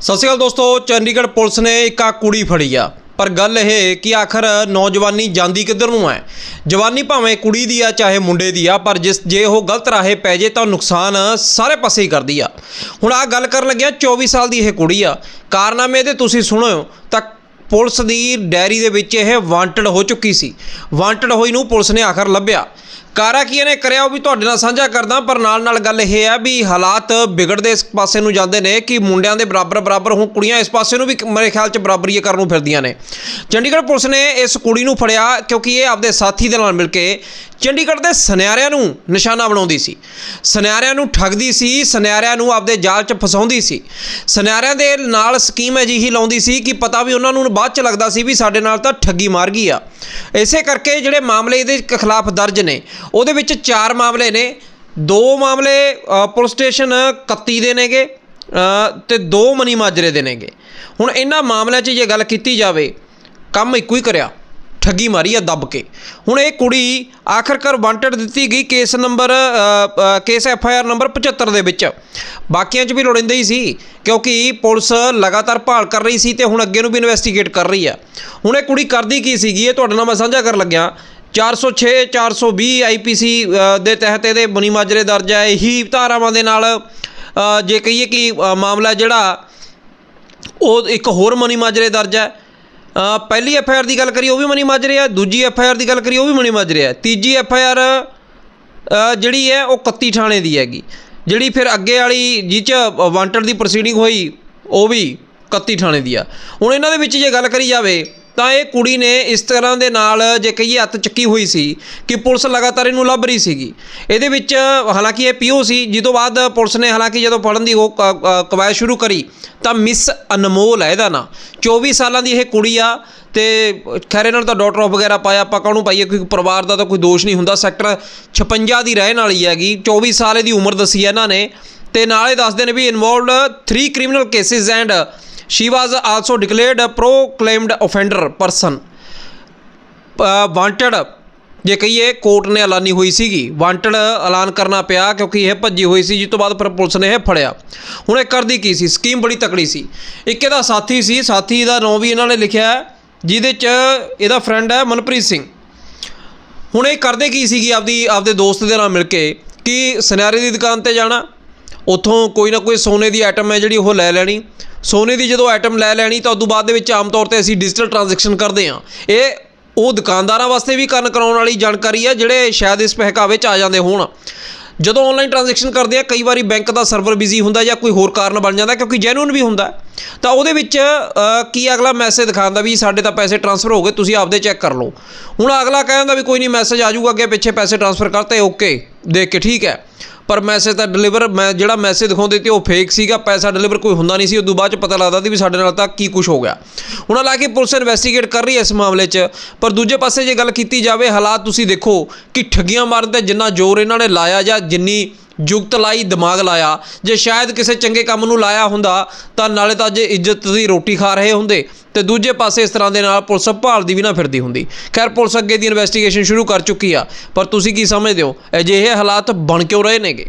ਸਤਿ ਸ਼੍ਰੀ ਅਕਾਲ ਦੋਸਤੋ, ਚੰਡੀਗੜ੍ਹ ਪੁਲਿਸ ਨੇ ਇੱਕ ਆ ਕੁੜੀ ਫੜੀ ਆ। ਪਰ ਗੱਲ ਇਹ ਕਿ ਆਖਰ ਨੌਜਵਾਨੀ ਜਾਂਦੀ ਕਿੱਧਰ ਨੂੰ ਹੈ? ਜਵਾਨੀ ਭਾਵੇਂ ਕੁੜੀ ਦੀ ਆ, ਚਾਹੇ ਮੁੰਡੇ ਦੀ ਆ, ਪਰ ਜਿਸ ਜੇ ਉਹ ਗਲਤ ਰਾਹੇ ਪੈ ਜੇ ਤਾਂ ਨੁਕਸਾਨ ਸਾਰੇ ਪਾਸੇ ਹੀ ਕਰਦੀ ਆ। ਹੁਣ ਆ ਗੱਲ ਕਰਨ ਲੱਗਿਆ 24 ਸਾਲ ਦੀ ਇਹ ਕੁੜੀ ਆ। ਕਾਰਨਾਮੇ ਦੇ ਤੁਸੀਂ ਸੁਣੋ ਤਾਂ ਪੁਲਿਸ ਦੀ ਡੈਰੀ ਦੇ ਵਿੱਚ ਇਹ ਵਾਂਟਡ ਹੋ ਚੁੱਕੀ ਸੀ। ਵਾਂਟਡ ਹੋਈ ਨੂੰ ਪੁਲਿਸ ਨੇ ਆਖਰ ਲੱਭਿਆ। ਕਾਰਾ ਕੀ ਇਹਨੇ ਕਰਿਆ ਉਹ ਵੀ ਤੁਹਾਡੇ ਨਾਲ ਸਾਂਝਾ ਕਰਦਾ, ਪਰ ਨਾਲ ਨਾਲ ਗੱਲ ਇਹ ਹੈ ਵੀ ਹਾਲਾਤ ਵਿਗੜਦੇ ਇਸ ਪਾਸੇ ਨੂੰ ਜਾਂਦੇ ਨੇ ਕਿ ਮੁੰਡਿਆਂ ਦੇ ਬਰਾਬਰ ਬਰਾਬਰ ਹੁਣ ਕੁੜੀਆਂ ਇਸ ਪਾਸੇ ਨੂੰ ਵੀ ਮੇਰੇ ਖਿਆਲ 'ਚ ਬਰਾਬਰੀ ਕਰਨ ਨੂੰ ਫਿਰਦੀਆਂ ਨੇ। ਚੰਡੀਗੜ੍ਹ ਪੁਲਿਸ ਨੇ ਇਸ ਕੁੜੀ ਨੂੰ ਫੜਿਆ ਕਿਉਂਕਿ ਇਹ ਆਪਦੇ ਸਾਥੀ ਦੇ ਨਾਲ ਮਿਲ ਕੇ ਚੰਡੀਗੜ੍ਹ ਦੇ ਸੁਨਿਆਰਿਆਂ ਨੂੰ ਨਿਸ਼ਾਨਾ ਬਣਾਉਂਦੀ ਸੀ। ਸੁਨਿਆਰਿਆਂ ਨੂੰ ਠੱਗਦੀ ਸੀ ਸੁਨਿਆਰਿਆਂ ਨੂੰ ਆਪਦੇ ਜਾਲ 'ਚ ਫਸਾਉਂਦੀ ਸੀ। ਸੁਨਿਆਰਿਆਂ ਦੇ ਨਾਲ ਸਕੀਮ ਅਜਿਹੀ ਲਾਉਂਦੀ ਸੀ ਕਿ ਪਤਾ ਵੀ ਉਹਨਾਂ ਨੂੰ ਬਾਅਦ 'ਚ ਲੱਗਦਾ ਸੀ ਵੀ ਸਾਡੇ ਨਾਲ ਤਾਂ ਠੱਗੀ ਮਾਰ ਗਈ ਆ। ਇਸੇ ਕਰਕੇ ਜਿਹੜੇ ਮਾਮਲੇ ਇਹਦੇ ਖਿਲਾਫ ਦਰਜ ਨੇ ਉਹਦੇ ਵਿੱਚ ਚਾਰ ਮਾਮਲੇ ਨੇ। ਦੋ ਮਾਮਲੇ ਪੁਲਿਸ ਸਟੇਸ਼ਨ 31 ਦੇ ਨੇਗੇ ਅ, ਤੇ ਦੋ ਮਨੀ ਮਾਜਰੇ ਦੇ ਨੇਗੇ। ਹੁਣ ਇਹਨਾਂ ਮਾਮਲਿਆਂ 'ਚ ਜੇ ਗੱਲ ਕੀਤੀ ਜਾਵੇ ਕੰਮ ਇੱਕੋ ਹੀ ਕਰਿਆ। ਠੱਗੀ ਮਾਰੀ ਆ ਦੱਬ ਕੇ। ਹੁਣ ਇਹ ਕੁੜੀ ਆਖਰਕਾਰ ਵਾਂਟਡ ਦਿੱਤੀ ਗਈ case number case F I R number 75 ਦੇ ਵਿੱਚ। ਬਾਕੀਆਂ 'ਚ ਵੀ ਲੋੜਿੰਦਾ ਹੀ ਸੀ, ਕਿਉਂਕਿ ਪੁਲਿਸ ਲਗਾਤਾਰ ਭਾਲ ਕਰ ਰਹੀ ਸੀ ਤੇ ਹੁਣ ਅੱਗੇ ਨੂੰ ਵੀ ਇਨਵੈਸਟੀਗੇਟ ਕਰ ਰਹੀ ਆ। ਹੁਣ ਇਹ ਕੁੜੀ ਕਰਦੀ ਕੀ ਸੀਗੀ, ਇਹ ਤੁਹਾਡੇ ਨਾਲ ਮੈਂ ਸਾਂਝਾ ਕਰਨ ਲੱਗਿਆ। 406 420 ਆਈਪੀਸੀ ਦੇ ਤਹਿਤ ਇਹਦੇ ਬੁਨੀ ਮਾਜਰੇ ਦਰਜ ਹੈ ਇਹੀ ਧਾਰਾਵਾਂ ਦੇ ਨਾਲ ਜੇ ਕਹੀਏ ਕਿ ਮਾਮਲਾ ਜਿਹੜਾ, ਉਹ ਇੱਕ ਹੋਰ ਮਨੀ ਮਾਜਰੇ ਦਰਜ ਹੈ ਪਹਿਲੀ ਐਫ ਆਈ ਆਰ ਦੀ ਗੱਲ ਕਰੀਏ, ਉਹ ਵੀ ਮਨੀ ਮਾਜਰੇ ਹੈ ਦੂਜੀ ਐਫ ਆਈ ਆਰ ਦੀ ਗੱਲ ਕਰੀਏ, ਉਹ ਵੀ ਮਨੀ ਮਾਜਰੇ ਹੈ ਤੀਜੀ ਐਫ ਆਈ ਆਰ ਜਿਹੜੀ ਹੈ, ਉਹ 31 ਥਾਣੇ ਦੀ ਹੈਗੀ। ਜਿਹੜੀ ਫਿਰ ਅੱਗੇ ਵਾਲੀ, ਜਿਹ 'ਚ ਵਾਂਟਡ ਦੀ ਪ੍ਰੋਸੀਡਿੰਗ ਹੋਈ, ਉਹ ਵੀ 31 ਥਾਣੇ ਦੀ ਆ। ਹੁਣ ਇਹਨਾਂ ਦੇ ਵਿੱਚ ਜੇ ਗੱਲ ਕਰੀ ਜਾਵੇ ਤਾਂ ਇਹ ਕੁੜੀ ਨੇ ਇਸ ਤਰ੍ਹਾਂ ਦੇ ਨਾਲ ਜੇ ਕਹੀਏ ਹੱਥ ਚੱਕੀ ਹੋਈ ਸੀ ਕਿ ਪੁਲਿਸ ਲਗਾਤਾਰ ਇਹਨੂੰ ਲੱਭ ਰਹੀ ਸੀਗੀ। ਇਹਦੇ ਵਿੱਚ ਹਾਲਾਂਕਿ ਇਹ ਪੀਓ ਸੀ ਜਿਸ ਬਾਅਦ ਪੁਲਿਸ ਨੇ ਹਾਲਾਂਕਿ ਜਦੋਂ ਫੜਨ ਦੀ ਉਹ ਕ- ਕ- ਕਵਾਇਦ ਸ਼ੁਰੂ ਕਰੀ, ਤਾਂ ਮਿਸ ਅਨਮੋਲ ਹੈ ਇਹਦਾ ਨਾਂ। 24 ਸਾਲਾਂ ਦੀ ਇਹ ਕੁੜੀ ਆ ਤੇ ਖੈਰ ਇਹਨਾਂ ਨੂੰ ਤਾਂ ਡਾਕਟਰ ਆਫ ਵਗੈਰਾ ਪਾਇਆ, ਆਪਾਂ ਕਾਹਨੂੰ ਪਾਈਏ? ਕਿਉਂਕਿ ਪਰਿਵਾਰ ਦਾ ਤਾਂ ਕੋਈ ਦੋਸ਼ ਨਹੀਂ ਹੁੰਦਾ, ਸੈਕਟਰ 56 ਦੀ ਰਹਿਣ ਵਾਲੀ ਹੈਗੀ 24 ਸਾਲ ਇਹਦੀ ਉਮਰ ਦੱਸੀ ਹੈ ਇਹਨਾਂ ਨੇ। ਤੇ ਨਾਲੇ ਦੱਸਦੇ ਨੇ ਵੀ involved 3 criminal cases and she was also declared proclaimed offender person wanted ਜੇ ਕਹੀਏ ਕੋਰਟ ਨੇ ਐਲਾਨੀ ਹੋਈ ਸੀਗੀ। ਵਾਂਟਡ ਐਲਾਨ ਕਰਨਾ ਪਿਆ ਕਿਉਂਕਿ ਇਹ ਭੱਜੀ ਹੋਈ ਸੀ ਜਿਸ ਤੋਂ ਬਾਅਦ ਫਿਰ ਪੁਲਿਸ ਨੇ ਇਹ ਫੜਿਆ। ਹੁਣ ਇਹ ਕਰਦੀ ਕੀ ਸੀ? ਸਕੀਮ ਬੜੀ ਤਕੜੀ ਸੀ। ਇੱਕ ਇਹਦਾ ਸਾਥੀ ਸੀ ਸਾਥੀ ਦਾ ਨਾਂ ਵੀ ਇਹਨਾਂ ਨੇ ਲਿਖਿਆ ਹੈ, ਜਿਹਦੇ 'ਚ ਇਹਦਾ ਫਰੈਂਡ ਹੈ ਮਨਪ੍ਰੀਤ ਸਿੰਘ। ਹੁਣ ਇਹ ਕਰਦੇ ਕੀ ਸੀਗੀ ਆਪਦੀ ਆਪਦੇ ਦੋਸਤ ਦੇ ਨਾਲ ਮਿਲ ਕੇ ਕਿ ਸੁਨਿਆਰੇ ਦੀ ਦੁਕਾਨ ਤੇ ਜਾਣਾ ਉੱਥੋਂ ਕੋਈ ਨਾ ਕੋਈ ਸੋਨੇ ਦੀ ਆਈਟਮ ਹੈ ਜਿਹੜੀ ਉਹ ਲੈ ਲੈਣੀ ਸੋਨੇ ਦੀ ਜਦੋਂ ਆਈਟਮ ਲੈ ਲੈਣੀ ਤਾਂ ਉਦੋਂ ਬਾਅਦ ਦੇ ਵਿੱਚ ਆਮ ਤੌਰ ਤੇ ਅਸੀਂ ਡਿਜੀਟਲ ਟ੍ਰਾਂਜੈਕਸ਼ਨ ਕਰਦੇ ਹਾਂ। ਇਹ ਉਹ ਦੁਕਾਨਦਾਰਾਂ ਵਾਸਤੇ ਵੀ ਕੰਨ ਕਰਾਉਣ ਵਾਲੀ ਜਾਣਕਾਰੀ ਹੈ ਜਿਹੜੇ ਸ਼ਾਇਦ ਇਸ ਪਹਿਕਾਵੇ 'ਚ ਆ ਜਾਂਦੇ ਹੋਣ। ਜਦੋਂ ਆਨਲਾਈਨ ਟ੍ਰਾਂਜੈਕਸ਼ਨ ਕਰਦੇ ਆ, ਕਈ ਵਾਰੀ ਬੈਂਕ ਦਾ ਸਰਵਰ ਬਿਜ਼ੀ ਹੁੰਦਾ ਜਾਂ ਕੋਈ ਹੋਰ ਕਾਰਨ ਬਣ ਜਾਂਦਾ ਕਿਉਂਕਿ ਜੈਨੂਨ ਵੀ ਹੁੰਦਾ। ਤਾਂ ਉਹਦੇ ਵਿੱਚ ਕੀ ਅਗਲਾ ਮੈਸੇਜ ਦਿਖਾਉਂਦਾ ਵੀ ਸਾਡੇ ਤਾਂ ਪੈਸੇ ਟ੍ਰਾਂਸਫਰ ਹੋ ਗਏ, ਤੁਸੀਂ ਆਪਦੇ ਚੈੱਕ ਕਰ ਲਓ। ਹੁਣ ਅਗਲਾ ਕਹਿੰਦਾ ਵੀ ਕੋਈ ਨਹੀਂ ਮੈਸੇਜ ਆ ਜਾਊਗਾ, ਅੱਗੇ ਪਿੱਛੇ ਪੈਸੇ ਟ੍ਰਾਂਸਫਰ ਕਰਤੇ ਓਕੇ ਦੇਖ ਕੇ ਠੀਕ ਹੈ। ਪਰ ਮੈਸੇਜ ਤਾਂ ਡਿਲੀਵਰ ਮੈਂ ਜਿਹੜਾ ਮੈਸੇਜ ਦਿਖਾਉਂਦੇ ਤੇ ਉਹ ਫੇਕ ਸੀਗਾ, ਪੈਸਾ ਡਿਲੀਵਰ ਕੋਈ ਹੁੰਦਾ ਨਹੀਂ ਸੀ, ਉਦੋਂ ਬਾਅਦ ਚ ਪਤਾ ਲੱਗਦਾ ਸੀ ਵੀ ਸਾਡੇ ਨਾਲ ਤਾਂ ਕੀ ਕੁਝ ਹੋ ਗਿਆ। ਹੁਣ ਹਾਲਾਂਕਿ ਪੁਲਿਸ ਇਨਵੈਸਟੀਗੇਟ ਕਰ ਰਹੀ ਹੈ ਇਸ ਮਾਮਲੇ 'ਚ, ਪਰ ਦੂਜੇ ਪਾਸੇ ਜੇ ਗੱਲ ਕੀਤੀ ਜਾਵੇ, ਹਾਲਾਤ ਤੁਸੀਂ ਦੇਖੋ ਕਿ ਠੱਗੀਆਂ ਮਾਰਨ ਤੇ ਜਿੰਨਾ ਜ਼ੋਰ ਇਹਨਾਂ ਨੇ ਲਾਇਆ ਜਾਂ ਜਿੰਨੀ ਜੁਗਤ ਲਾਈ ਦਿਮਾਗ ਲਾਇਆ। ਜੇ ਸ਼ਾਇਦ ਕਿਸੇ ਚੰਗੇ ਕੰਮ ਨੂੰ ਲਾਇਆ ਹੁੰਦਾ, ਤਾਂ ਨਾਲੇ ਤਾਂ ਅੱਜ ਇੱਜ਼ਤ ਦੀ ਰੋਟੀ ਖਾ ਰਹੇ ਹੁੰਦੇ। ਤੇ ਦੂਜੇ ਪਾਸੇ ਇਸ ਤਰ੍ਹਾਂ ਦੇ ਨਾਲ ਪੁਲਿਸ ਭਾਲਦੀ ਵੀ ਨਾ ਫਿਰਦੀ ਹੁੰਦੀ। ਖੈਰ, ਪੁਲਿਸ ਅੱਗੇ ਦੀ ਇਨਵੈਸਟੀਗੇਸ਼ਨ ਸ਼ੁਰੂ ਕਰ ਚੁੱਕੀ ਆ। ਪਰ ਤੁਸੀਂ ਕੀ ਸਮਝਦੇ ਹੋ? ਅਜਿਹੇ ਹਾਲਾਤ ਬਣ ਕਿਉਂ ਰਹੇ ਨੇਗੇ?